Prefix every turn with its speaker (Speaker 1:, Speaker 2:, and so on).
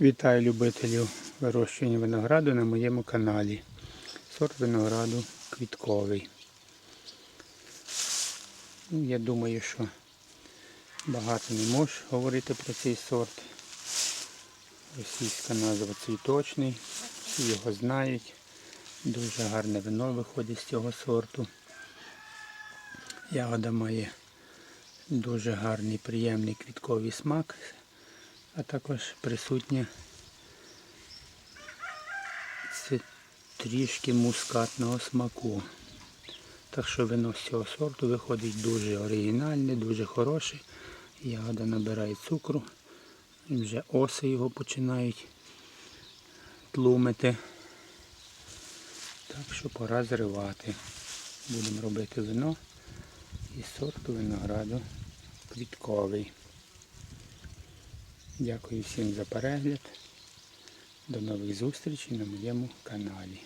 Speaker 1: Вітаю любителів вирощування винограду на моєму каналі. Сорт винограду квітковий. Ну, Я думаю, що багато не можу говорити про цей сорт. Російська назва цвіточний, всі його знають. Дуже гарне вино виходить з цього сорту. Ягода має дуже гарний приємний квітковий смак, а також присутнє це трішки мускатного смаку. Так що вино з цього сорту виходить дуже оригінальне, дуже хороше. Ягода набирає цукру. І вже оси його починають тлумити. Так що пора зривати. Будемо робити вино із сорту винограду квітковий. Дякую всім за перегляд. До нових зустрічей на моєму каналі.